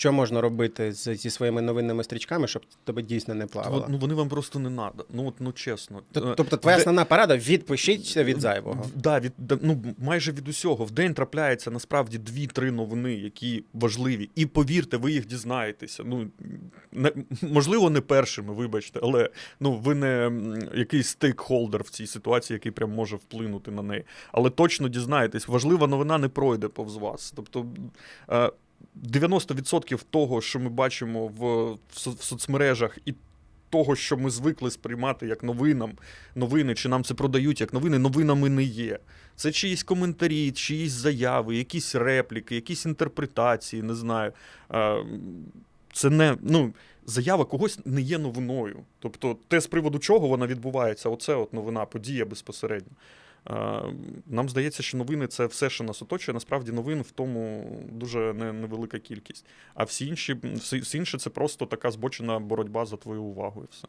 що можна робити з, зі своїми новинними стрічками, щоб тебе дійсно не плавало? Ну вони вам просто не треба. Ну от ну чесно. Е, Тобто, твоя де- основна порада відпишіться від зайвого. Да, від, ну, майже від усього. В день трапляється насправді дві-три новини, які важливі. І повірте, ви їх дізнаєтеся. Ну, не, можливо, не першими, вибачте, але ну, ви не якийсь стейкхолдер в цій ситуації, який прям може вплинути на неї. Але точно дізнаєтесь, важлива новина не пройде повз вас. Тобто. Е, 90% того, що ми бачимо в, в, соцмережах, і того, що ми звикли сприймати як новинам, новини, чи нам це продають як новини, новинами не є. Це чиїсь коментарі, чиїсь заяви, якісь репліки, якісь інтерпретації, не знаю. Це не ну, заява когось не є новиною. Тобто, те, з приводу чого вона відбувається, оце от новина, подія безпосередньо. Е, Нам здається, що новини це все, що нас оточує. Насправді новин в тому дуже невелика кількість. А всі інші, всі, інші це просто така збочена боротьба за твою увагу і все.